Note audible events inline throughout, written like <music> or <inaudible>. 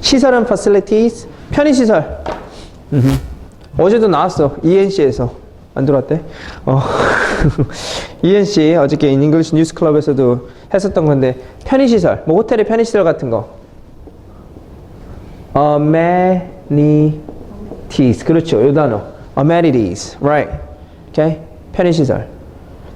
시설은 facilities, 편의시설. 어제도 나왔어. ENC에서. 안 들어왔대? 어. <laughs> ENC 어저께 English News Club에서도 했었던 건데 편의시설, 뭐 호텔의 편의시설 같은 거. amenities. 그렇죠. 요 단어. amenities. Right. Okay? 편의시설.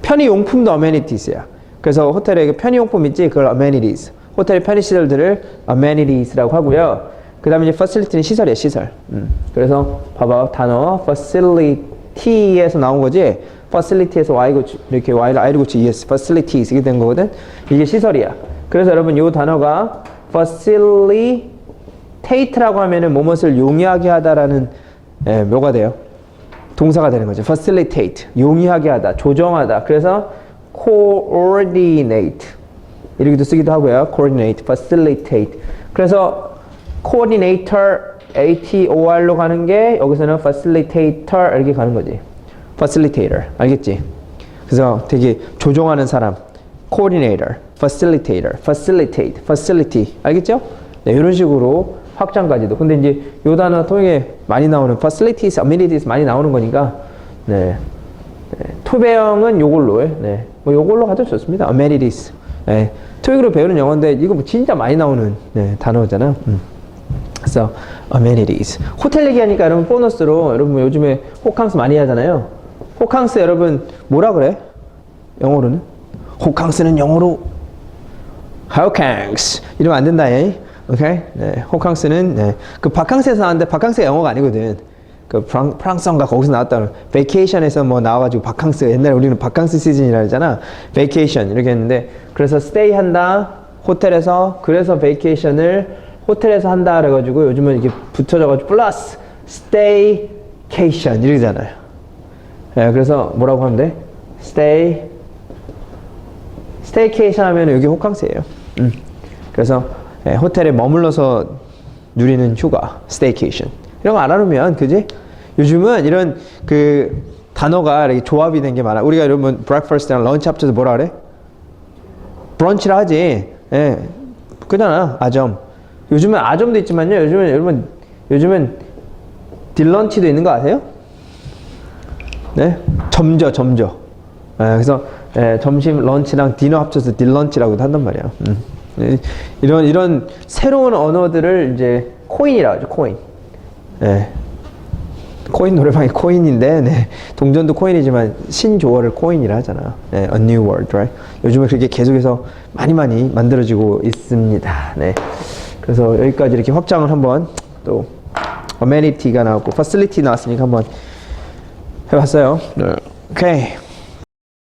편의용품도 amenities야. 그래서 호텔에 그 편의용품 있지? 그걸 amenities. 호텔의 편의시설들을 amenities라고 하고요. 그 다음에 이제 facility는 시설이야, 시설. 음. 그래서 봐봐. 단어 facility에서 나온 거지? facility에서 y 고치, 이렇게 y를 i를 고치 es, facilities 이게 된 거거든? 이게 시설이야. 그래서 여러분 이 단어가 facilitate라고 하면은 무엇을 용이하게 하다라는 예, 뭐가 돼요? 동사가 되는 거죠. facilitate, 용이하게 하다, 조정하다. 그래서 coordinate 이렇게도 쓰기도 하고요. coordinate, facilitate. 그래서 coordinator, ATOR로 가는 게 여기서는 facilitator 이렇게 가는 거지. facilitator. 알겠지? 그래서 되게 조종하는 사람. coordinator, facilitator, facilitate, facility. 알겠죠? 네, 이런 식으로 확장까지도. 근데 이제 요 단어 통해 많이 나오는 facilities, amenities 많이 나오는 거니까 네. 네, 토배형은 요걸로 해. 네. 뭐 요걸로 가도 좋습니다. amenities. 네. 토익으로 배우는 영어인데 이거 뭐 진짜 많이 나오는 네, 단어잖아. 음. 그래서 amenities. 호텔 얘기하니까 여러분 보너스로 여러분 뭐 요즘에 호캉스 많이 하잖아요. 호캉스 여러분 뭐라 그래? 영어로는? 호캉스는 영어로 호캉스 이러면 안 된다. 예? 오케이? 네. 호캉스는 네. 그 바캉스에서 나왔는데 바캉스가 영어가 아니거든. 그 프랑, 프랑스어인가 거기서 나왔다는 베이케이션에서 뭐 나와가지고 바캉스 옛날에 우리는 바캉스 시즌이라 하잖아 베이케이션 이렇게 했는데 그래서 스테이 한다 호텔에서 그래서 베이케이션을 호텔에서 한다 그래가지고 요즘은 이렇게 붙여져가지고 플러스 스테이 케이션 이러잖아요 예, 그래서 뭐라고 하면 돼? 스테이 스테이케이션 하면 여기 호캉스예요 음. 그래서 예, 호텔에 머물러서 누리는 휴가 스테이케이션 이런 거 알아놓으면 그지? 요즘은 이런 그 단어가 이렇게 조합이 된 게 많아. 우리가 여러분 브렉퍼스트랑 런치 합쳐서 뭐라 그래? 브런치라 하지. 예. 그잖아. 아점. 요즘은 아점도 있지만요. 요즘은 여러분 요즘은 딜런치도 있는 거 아세요? 네? 점저 점저. 예, 그래서 예, 점심 런치랑 디너 합쳐서 딜런치라고도 한단 말이야. 음. 예, 이런 이런 새로운 언어들을 이제 코인이라고 하죠. 코인. 예. 코인 노래방이 코인인데 네. 동전도 코인이지만 신조어를 코인이라 하잖아. 네. A new word, right? 요즘에 그게 계속해서 많이 많이 만들어지고 있습니다. 네. 그래서 여기까지 이렇게 확장을 한번 또 amenity가 나왔고 facility 나왔으니까 한번 해봤어요. 네. 오케이.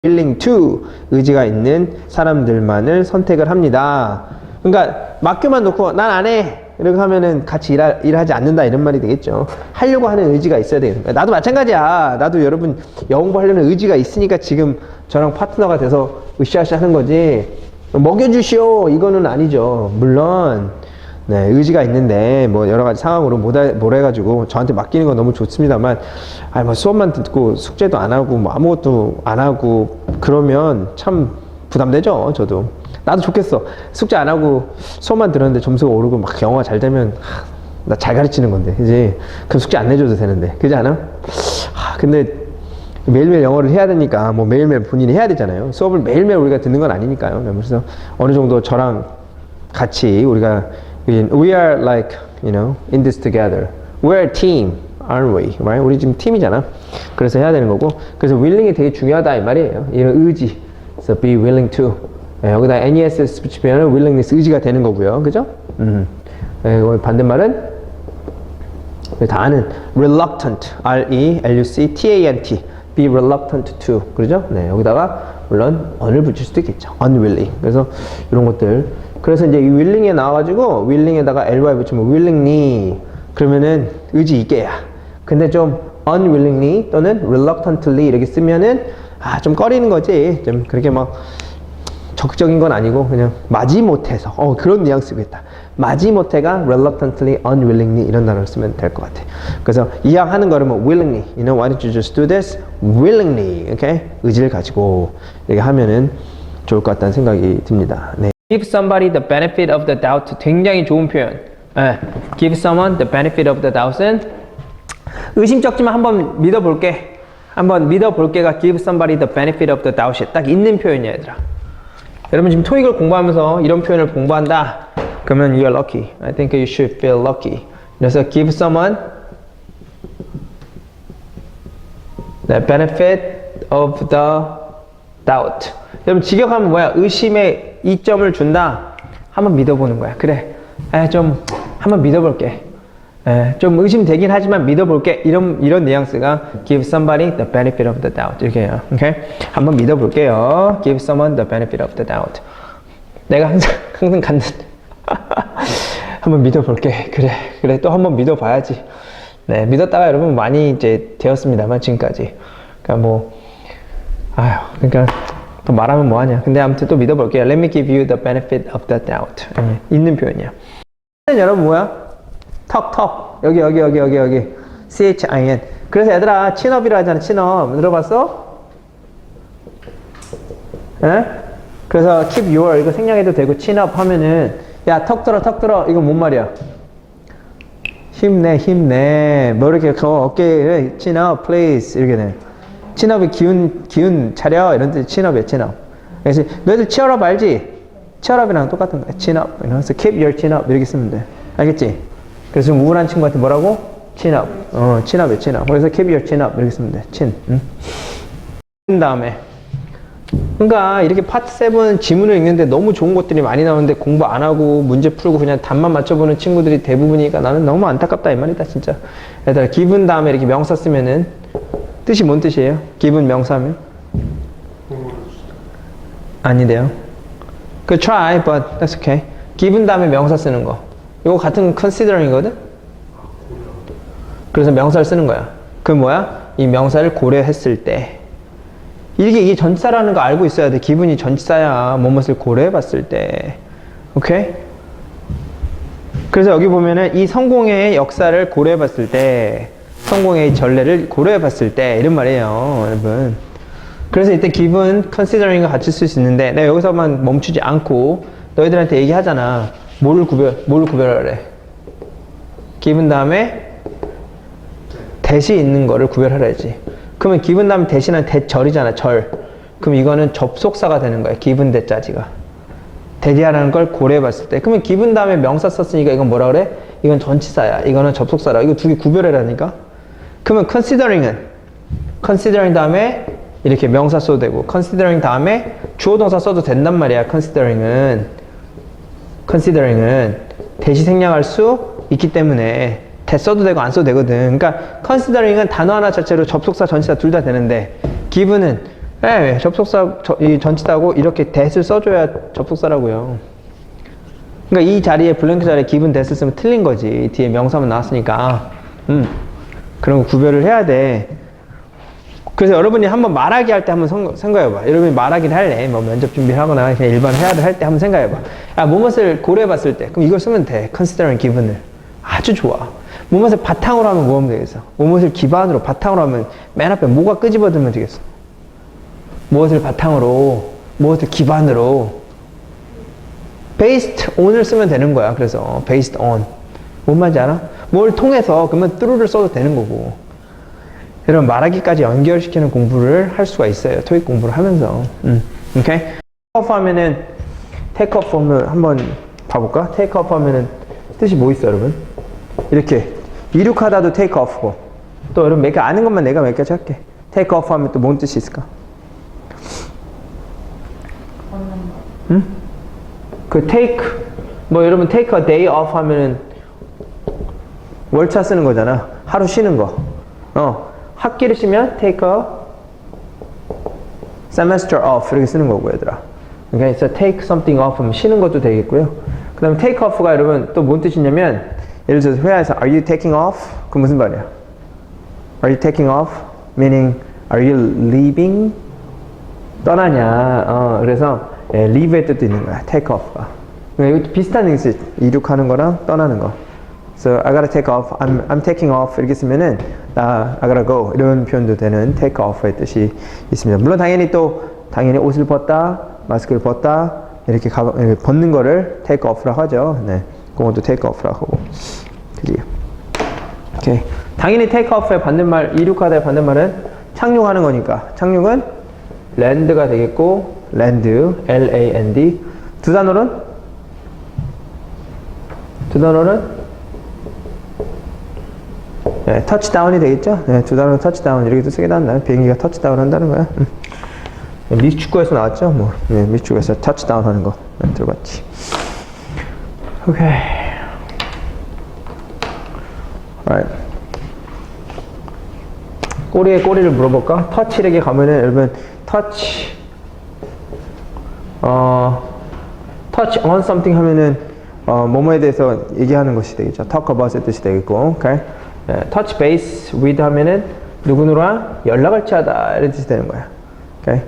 willing to 의지가 있는 사람들만을 선택을 합니다. 그러니까 맡겨만 놓고 난 안 해. 이렇게 하면은 같이 일하, 일하지 않는다 이런 말이 되겠죠. 하려고 하는 의지가 있어야 돼요. 그러니까 나도 마찬가지야. 나도 여러분 영어 공부하려는 의지가 있으니까 지금 저랑 파트너가 돼서 으쌰으쌰 하는 거지. 먹여주시오. 이거는 아니죠. 물론 네, 의지가 있는데 뭐 여러 가지 상황으로 못해 뭘 해가지고 저한테 맡기는 건 너무 좋습니다만 아니 뭐 수업만 듣고 숙제도 안 하고 뭐 아무것도 안 하고 그러면 참 부담되죠 저도 나도 좋겠어. 숙제 안 하고 수업만 들었는데 점수가 오르고 막 영어가 잘 되면 나 잘 가르치는 건데 그지? 그럼 숙제 안 내줘도 되는데 그지 않아? 하, 근데 매일매일 영어를 해야 되니까 뭐 매일매일 본인이 해야 되잖아요. 수업을 매일매일 우리가 듣는 건 아니니까요. 그래서 어느 정도 저랑 같이 우리가 we are like you know in this together. We're a team aren't we? Right? 우리 지금 팀이잖아. 그래서 해야 되는 거고. 그래서 willing이 되게 중요하다 이 말이에요. 이런 의지. So be willing to 예, 여기다 NES 붙이면 willingness 의지가 되는 거고요. 그죠? 음. 예, 반대말은? 우리 다 아는. reluctant R-E-L-U-C-T-A-N-T be reluctant to. 그러죠? 네 여기다가 물론 on을 붙일 수도 있겠죠. unwilling. 그래서 이런 것들. 그래서 이제 이 willing에 나와가지고 willing에다가 ly 붙이면 willingly. 그러면은 의지 있게야. 근데 좀 unwillingly 또는 reluctantly 이렇게 쓰면은 아 좀 꺼리는 거지. 좀 그렇게 막 적극적인 건 아니고 그냥 마지 못해서 어 그런 뉘앙스겠다. 마지 못해가 reluctantly, unwillingly 이런 단어를 쓰면 될 것 같아. 그래서 이왕 하는 거라면 willingly, you know, why don't you just do this willingly, okay? 의지를 가지고 이렇게 하면은 좋을 것 같다는 생각이 듭니다. 네. Give somebody the benefit of the doubt 굉장히 좋은 표현. 예. give someone the benefit of the doubt은 의심쩍지만 한번 믿어볼게. 한번 믿어볼게가 give somebody the benefit of the doubt. 딱 있는 표현이야, 얘들아. 여러분 지금 토익을 공부하면서 이런 표현을 공부한다. 그러면 you're lucky. I think you should feel lucky. 그래서 give someone the benefit of the doubt. 여러분 직역하면 뭐야? 의심의 이점을 준다. 한번 믿어보는 거야. 그래. 에, 좀 한번 믿어볼게. 에, 좀 의심되긴 하지만 믿어볼게. 이런 이런 뉘앙스가 give somebody the benefit of the doubt 이렇게요. 오케이? 한번 믿어볼게요. give someone the benefit of the doubt. 내가 항상 <laughs> 항상 갖는 <laughs> 한번 믿어볼게. 그래, 그래. 또 한번 믿어봐야지. 네, 믿었다가 여러분 많이 이제 되었습니다만 지금까지. 그러니까 뭐, 아유, 그러니까 또 말하면 뭐하냐. 근데 아무튼 또 믿어볼게요. Let me give you the benefit of the doubt. 네, 있는 표현이야. 여러분 뭐야? 턱, 턱. 여기, 여기, 여기, 여기, 여기. C-H-I-N. 그래서 얘들아, 친업이라 하잖아, 친업. 들어봤어? 에? 그래서 keep your 이거 생략해도 되고 친업 하면은 야 턱 들어 턱 들어. 이거 뭔 말이야? 힘내 힘내. 뭐 이렇게 그 어깨에 친업 please. 이렇게 돼. 친업이 기운 기운 차려. 이런 뜻 친업이야 친업. 그래서 너희들 치얼업 알지? 치얼업이랑 똑같은 거야. 친업. 그래서 keep your 친업. 이렇게 쓰면 돼. 알겠지 그래서 좀 우울한 친구한테 뭐라고? 친업 어 친업이야 친업 그래서 your 친업 이렇게 쓰면 돼 친 응? 그 다음에. 그러니까 이렇게 파트 7 지문을 읽는데 너무 좋은 것들이 많이 나오는데 공부 안 하고 문제 풀고 그냥 답만 맞춰보는 친구들이 대부분이니까 나는 너무 안타깝다 이 말이다 진짜. 얘들아 기분 다음에 이렇게 명사 쓰면은 뜻이 뭔 뜻이에요? 기분 명사면? 아니래요. 그 try but that's okay. 기분 다음에 명사 쓰는 거 이거 같은 considering이거든? 그래서 명사를 쓰는 거야 그 뭐야? 이 명사를 고려했을 때 이게 이게 전치사라는 거 알고 있어야 돼. 기분이 전치사야. 무엇을 고려해 봤을 때. 오케이? 그래서 여기 보면은 이 성공의 역사를 고려해 봤을 때, 성공의 전례를 고려해 봤을 때, 이런 말이에요. 여러분. 그래서 이때 기분, considering과 같이 쓸 수 있는데, 내가 여기서만 멈추지 않고, 너희들한테 얘기하잖아. 뭐를 구별, 뭐를 구별하래? 기분 다음에 대시 있는 거를 구별하라지. 그러면 기분 다음에 대신한 대절이잖아, 절. 그럼 이거는 접속사가 되는 거야, 기분 대자지가. 대리하라는 걸 고려해 봤을 때. 그러면 기분 다음에 명사 썼으니까 이건 뭐라 그래? 이건 전치사야. 이거는 접속사라. 이거 두 개 구별해라니까? 그러면 considering은? considering 다음에 이렇게 명사 써도 되고, considering 다음에 주어 동사 써도 된단 말이야, considering은. Considering은 대시 생략할 수 있기 때문에 대 써도 되고 안 써도 되거든. 그러니까 considering은 단어 하나 자체로 접속사, 전치사 둘 다 되는데 기분은 예, 접속사 저, 이 전치사고 이렇게 대를 써줘야 접속사라고요. 그러니까 이 자리에 블랭크 자리에 기분 대를 쓰면 틀린 거지. 뒤에 명사만 나왔으니까. 음. 그런 거 구별을 해야 돼. 그래서 여러분이 한번 말하기 할 때 한번 생- 생각해봐. 여러분이 말하기를 할래. 뭐 면접 준비하거나 그냥 일반 회화를 할 때 한번 생각해봐. 야, 무엇을 고려해봤을 때. 그럼 이걸 쓰면 돼. considering 기분을. 아주 좋아. 무엇을 바탕으로 하면 뭐 하면 되겠어? 무엇을 기반으로, 바탕으로 하면 맨 앞에 뭐가 끄집어들면 되겠어? 무엇을 바탕으로, 무엇을 기반으로. based on을 쓰면 되는 거야. 그래서 based on. 뭔 말인지 알아? 뭘 통해서 그러면 through를 써도 되는 거고. 이런 말하기까지 연결시키는 공부를 할 수가 있어요. 토익 공부를 하면서. 음. 오케이? off 하면은 off 하면 한번 봐볼까? off 하면은 뜻이 뭐 있어, 여러분? 이렇게 이륙하다도 off고 또 여러분 몇 개 아는 것만 내가 몇 가지 할게. off 하면 또 뭔 뜻이 있을까? 응? 그 take 뭐 여러분 take a day 하면은 월차 쓰는 거잖아. 하루 쉬는 거. 어. 학기를 쉬면 take a semester off 이렇게 쓰는 거고 얘들아. 그러니까 그래서 take something off 하면 쉬는 것도 되겠고요. 그 다음에 take off가 여러분 또 뭔 뜻이냐면 예를 들어서 회화에서 are you taking off? 그 무슨 말이야? Are you taking off? Meaning are you leaving? 떠나냐. 어, 그래서 예, leave의 뜻도 있는 거야. take off가. 그러니까 이것도 비슷한 뜻이 이륙하는 거랑 떠나는 거. So I gotta take off. I'm I'm taking off 이렇게 쓰면은 나 I gotta go 이런 표현도 되는 take off의 뜻이 있습니다. 물론 당연히 또 당연히 옷을 벗다, 마스크를 벗다 이렇게 이렇게 벗는 거를 take off라고 하죠. 네, 그것도 take off라고 하고. 그지? 오케이. 당연히 take off의 반대말, 이륙하다의 반대말은 착륙하는 거니까. 착륙은 land가 되겠고, land, L-A-N-D. 두 단어는? 두 단어는? 네, 터치다운이 되겠죠? 네, 두 단어는 터치다운. 이렇게도 쓰게 나왔나요? 비행기가 터치다운 한다는 거야. 음. 미축구에서 나왔죠? 뭐, 네, 미축구에서 터치다운 하는 거. 네, 들어봤지. 오케이. Alright. 꼬리에 꼬리를 물어볼까? 터치에게 가면은 여러분 touch 어 touch on something 하면은 어 뭐뭐에 대해서 얘기하는 것이 되겠죠. talk about의 뜻이 되겠고. 네, touch base with 하면은 누구누구랑 연락을 취하다 이런 뜻이 되는 거야. 오케이.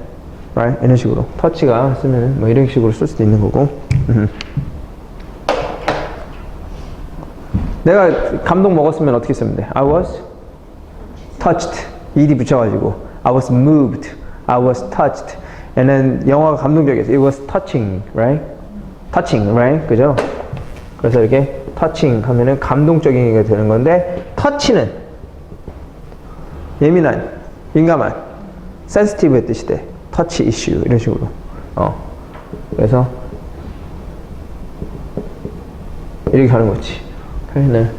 right? 이런 식으로 touch가 쓰면은 뭐 이런 식으로 쓸 수도 있는 거고. 내가 감동 먹었으면 어떻게 쓰면 돼? I was touched. ed 붙여가지고 I was moved. I was touched. 얘는 영화가 감동적이었어. It was touching, right? touching, right? 그죠? 그래서 이렇게 touching 하면은 감동적인 게 되는 건데 touch는 예민한, 민감한, sensitive의 뜻이 돼. touch issue 이런 식으로. 어. 그래서 이렇게 하는 거지. 네.